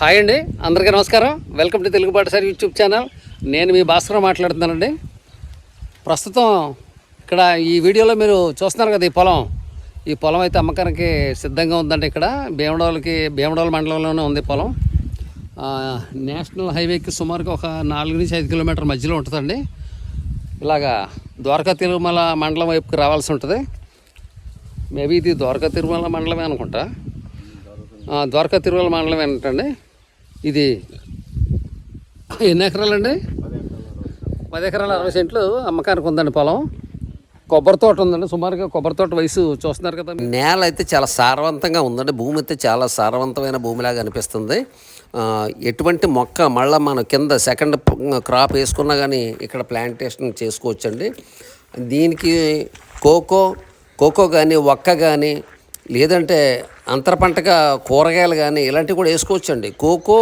Hi అండి అందరికీ నమస్కారం. వెల్కమ్ టు తెలుగు పాట యూట్యూబ్ ఛానల్. నేను మీ భాస్కర్ మాట్లాడుతున్నానండి. ప్రస్తుతం ఇక్కడ ఈ వీడియోలో మీరు చూస్తున్నారు కదా ఈ పొలం. ఈ పొలం అయితే అమ్మకానికి సిద్ధంగా ఉందండి ఇక్కడ. భీమడోలకి భీమడోల మండలంలోనే ఉంది పొలం. నేషనల్ హైవేకి సుమారుగా ఒక నాలుగు నుంచి ఐదు కిలోమీటర్ మధ్యలో ఉంటుందండి. ఇలాగా ద్వారకా తిరుమల మండలం వైపుకి రావాల్సి ఉంటుంది. మేబీ ఇది ద్వారకా తిరుమల మండలమే అనుకుంటా. ద్వారకా తిరుమల మండలం ఏంటండి ఇది ఎన్ని ఎకరాలండి? పది ఎకరాల అరవై సెంట్లు అమ్మకానికి ఉందండి పొలం. కొబ్బరి తోట ఉందండి. సుమారుగా కొబ్బరి తోట వయసు చూస్తున్నారు కదా నేల అయితే చాలా సారవంతంగా ఉందండి. భూమి అయితే చాలా సారవంతమైన భూమిలాగా అనిపిస్తుంది. ఎటువంటి మొక్క మళ్ళీ మనం కింద సెకండ్ క్రాప్ వేసుకున్నా కానీ ఇక్కడ ప్లాంటేషన్ చేసుకోవచ్చండి. దీనికి కోకో కోకో కానీ ఒక్క కానీ లేదంటే అంతర పంటగా కూరగాయలు కానీ ఇలాంటివి కూడా వేసుకోవచ్చండి. కోకో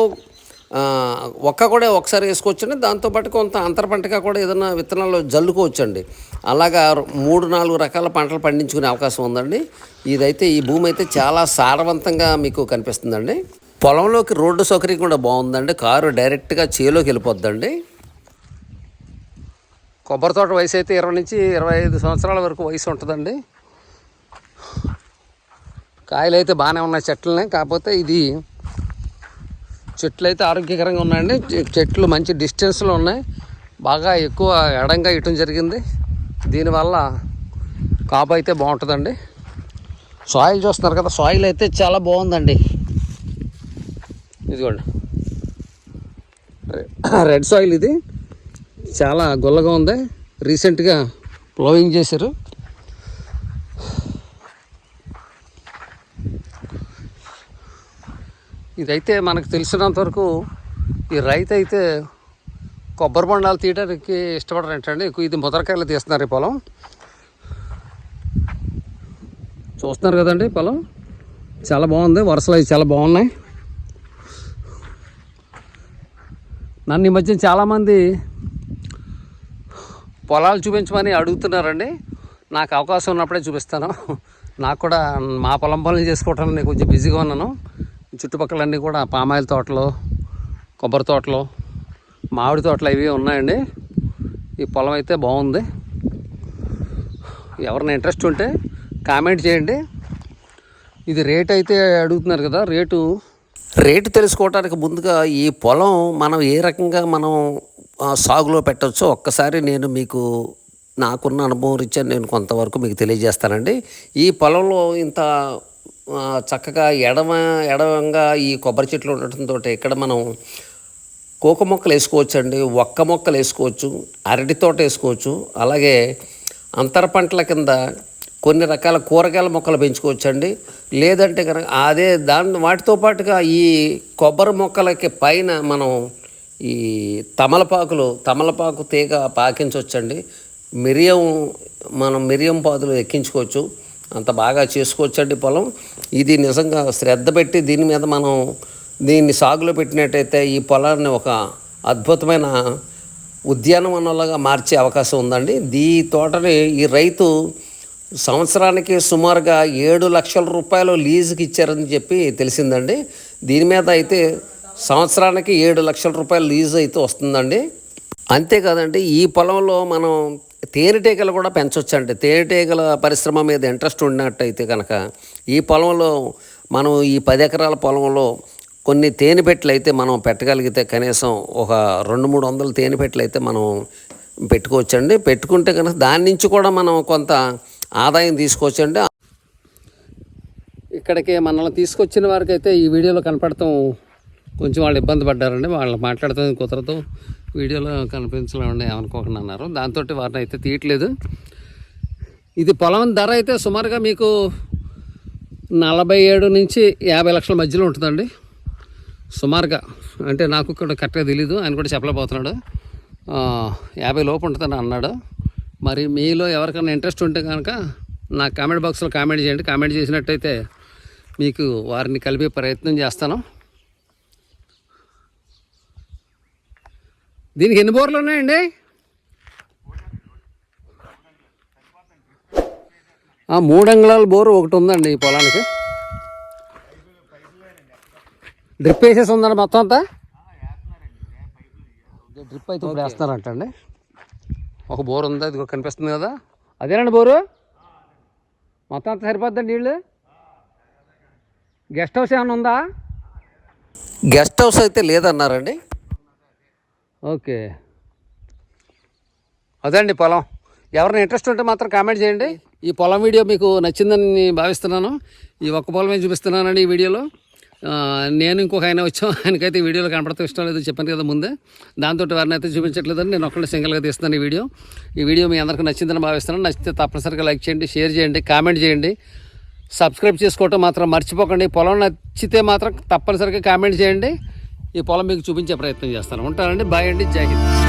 ఒక్క కూడా ఒకసారి వేసుకోవచ్చండి. దాంతోపాటు కొంత అంతర పంటగా కూడా ఏదైనా విత్తనాలు జల్లుకోవచ్చండి. అలాగా మూడు నాలుగు రకాల పంటలు పండించుకునే అవకాశం ఉందండి. ఇదైతే ఈ భూమి అయితే చాలా సారవంతంగా మీకు కనిపిస్తుందండి. పొలంలోకి రోడ్డు సౌకర్యం కూడా బాగుందండి. కారు డైరెక్ట్గా చేలోకి వెళ్ళిపోద్దండి. కొబ్బరి తోట వయసు అయితే ఇరవై నుంచి ఇరవై ఐదు సంవత్సరాల వరకు వయసు ఉంటుందండి. కాయలు అయితే బాగానే ఉన్నాయి చెట్లనే కాకపోతే ఇది చెట్లు అయితే ఆరోగ్యకరంగా ఉన్నాయండి. చెట్లు మంచి డిస్టెన్స్లో ఉన్నాయి. బాగా ఎక్కువ ఎడంగా ఇయటం జరిగింది. దీనివల్ల కాపు అయితే బాగుంటుందండి. సాయిల్ చూస్తున్నారు కదా సాయిల్ అయితే చాలా బాగుందండి. ఇదిగోండి. రెడ్ సాయిల్ ఇది. చాలా గుల్లగా ఉంది. రీసెంట్గా ప్లోయింగ్ చేశారు. ఇదైతే మనకు తెలిసినంత వరకు ఈ రైతు అయితే కొబ్బరి బొండాలు తీయడానికి ఇష్టపడరంటండి. ఎక్కువ ఇది ముదరకాయలు తీస్తున్నారు ఈ పొలం. చూస్తున్నారు కదండి పొలం? చాలా బాగుంది. వరుసలు అవి చాలా బాగున్నాయి. నన్ను ఈ మధ్య చాలామంది పొలాలు చూపించమని అడుగుతున్నారండి. నాకు అవకాశం ఉన్నప్పుడే చూపిస్తాను. నాకు కూడా మా పొలం పనులు చేసుకోవటం నేను కొంచెం బిజీగా ఉన్నాను. చుట్టుపక్కలన్నీ కూడా పామాయిల తోటలు కొబ్బరి తోటలు మామిడి తోటలు ఇవి ఉన్నాయండి. ఈ పొలం అయితే బాగుంది. ఎవరైనా ఇంట్రెస్ట్ ఉంటే కామెంట్ చేయండి. ఇది రేట్ అయితే అడుగుతున్నారు కదా రేటు? రేటు తెలుసుకోవడానికి ముందుగా ఈ పొలం మనం ఏ రకంగా మనం సాగులో పెట్టవచ్చో ఒక్కసారి నేను మీకు నాకున్న అనుభవం రీత్యా నేను కొంతవరకు మీకు తెలియజేస్తానండి. ఈ పొలంలో ఇంత చక్కగా ఎడమ ఎడమంగా ఈ కొబ్బరి చెట్లు ఉండటంతో ఇక్కడ మనం కోక మొక్కలు వేసుకోవచ్చండి ఒక్క మొక్కలు వేసుకోవచ్చు అరటి తోట వేసుకోవచ్చు అలాగే అంతర పంటల కింద కొన్ని రకాల కూరగాయల మొక్కలు పెంచుకోవచ్చండి. లేదంటే కనుక అదే దాని వాటితో పాటుగా ఈ కొబ్బరి మొక్కలకి పైన మనం ఈ తమలపాకులు తమలపాకు తీగ పాకించవచ్చండి. మిరియం మనం మిరియం పాదులు ఎక్కించుకోవచ్చు. అంత బాగా చేసుకోవచ్చండి పొలం. ఇది నిజంగా శ్రద్ధ పెట్టి దీని మీద మనం దీన్ని సాగులో పెట్టినట్టయితే ఈ పొలాన్ని ఒక అద్భుతమైన ఉద్యానవనంలాగా మార్చే అవకాశం ఉందండి. ఈ తోటని ఈ రైతు సంవత్సరానికి సుమారుగా ఏడు లక్షల రూపాయలు లీజుకి ఇచ్చారని చెప్పి తెలిసిందండి. దీని మీద అయితే సంవత్సరానికి ఏడు లక్షల రూపాయలు లీజు అయితే వస్తుందండి. అంతేకాదండి ఈ పొలంలో మనం తేనెటీగలు కూడా పెంచవచ్చండి తేనెటీగల పరిశ్రమ మీద ఇంట్రెస్ట్ ఉన్నట్టయితే కనుక ఈ పొలంలో మనం ఈ పది ఎకరాల పొలంలో కొన్ని తేనెపెట్టలు అయితే మనం పెట్టగలిగితే కనీసం ఒక రెండు మూడు వందల తేనెపెట్టలు అయితే మనం పెట్టుకోవచ్చండి. పెట్టుకుంటే కనుక దాని నుంచి కూడా మనం కొంత ఆదాయం తీసుకోవచ్చండి. ఇక్కడికి మనల్ని తీసుకొచ్చిన వారికి అయితే ఈ వీడియోలో కనపడతాం కొంచెం వాళ్ళు ఇబ్బంది పడ్డారండి వాళ్ళు మాట్లాడుతుంది కుదరదు. వీడియోలో కనిపించలేమండి ఏమనుకోకుండా అన్నారు. దాంతో వారిని అయితే తీయట్లేదు. ఇది పొలం ధర అయితే సుమారుగా మీకు నలభై ఏడు నుంచి యాభై లక్షల మధ్యలో ఉంటుందండి. సుమారుగా అంటే నాకు ఇక్కడ కరెక్ట్గా తెలీదు ఆయన కూడా చెప్పలేకపోతున్నాడు. యాభై లోపు ఉంటుందని అన్నాడు. మరి మీలో ఎవరికైనా ఇంట్రెస్ట్ ఉంటే కనుక నా కామెంట్ బాక్స్లో కామెంట్ చేయండి. కామెంట్ చేసినట్టయితే మీకు వారిని కలిపే ప్రయత్నం చేస్తాను. దీనికి ఎన్ని బోర్లు ఉన్నాయండి? ఆ, మూడు అంగుళాల బోరు ఒకటి ఉందండి ఈ పొలానికి. డ్రిప్ వేసేసి ఉందండి మొత్తం అంతా? డ్రిప్ అయితే ఇప్పుడు వేస్తున్నారంట అండి ఒక బోర్ ఉంది అది కనిపిస్తుంది కదా. అదేనండి బోరు? మొత్తం అంతా సరిపోద్దండి నీళ్ళు గెస్ట్ హౌస్ ఏమైనా ఉందా? గెస్ట్ హౌస్ అయితే లేదన్నారండి. ఓకే. అదండి పొలం. ఎవరైనా ఇంట్రెస్ట్ ఉంటే మాత్రం కామెంట్ చేయండి. ఈ పొలం వీడియో మీకు నచ్చిందని భావిస్తున్నాను. ఈ ఒక్క పొలమే చూపిస్తున్నానండి ఈ వీడియోలో. నేను ఇంకొక ఆయన వచ్చాం. ఆయనకైతే వీడియోలో కనపడతా ఇష్టం లేదు చెప్పాను కదా ముందే. దాంతో వారిని అయితే చూపించట్లేదని నేను ఒక్కడే సింగిల్గా తీస్తున్నాను ఈ వీడియో. ఈ వీడియో మీ అందరికీ నచ్చిందని భావిస్తున్నాను. నచ్చితే తప్పనిసరిగా లైక్ చేయండి షేర్ చేయండి కామెంట్ చేయండి. సబ్స్క్రైబ్ చేసుకోవటం మాత్రం మర్చిపోకండి. పొలం నచ్చితే మాత్రం తప్పనిసరిగా కామెంట్ చేయండి. ఈ పొలం మీకు చూపించే ప్రయత్నం చేస్తాను. ఉంటానండి. బాయ్ అండి. జాగ్రత్త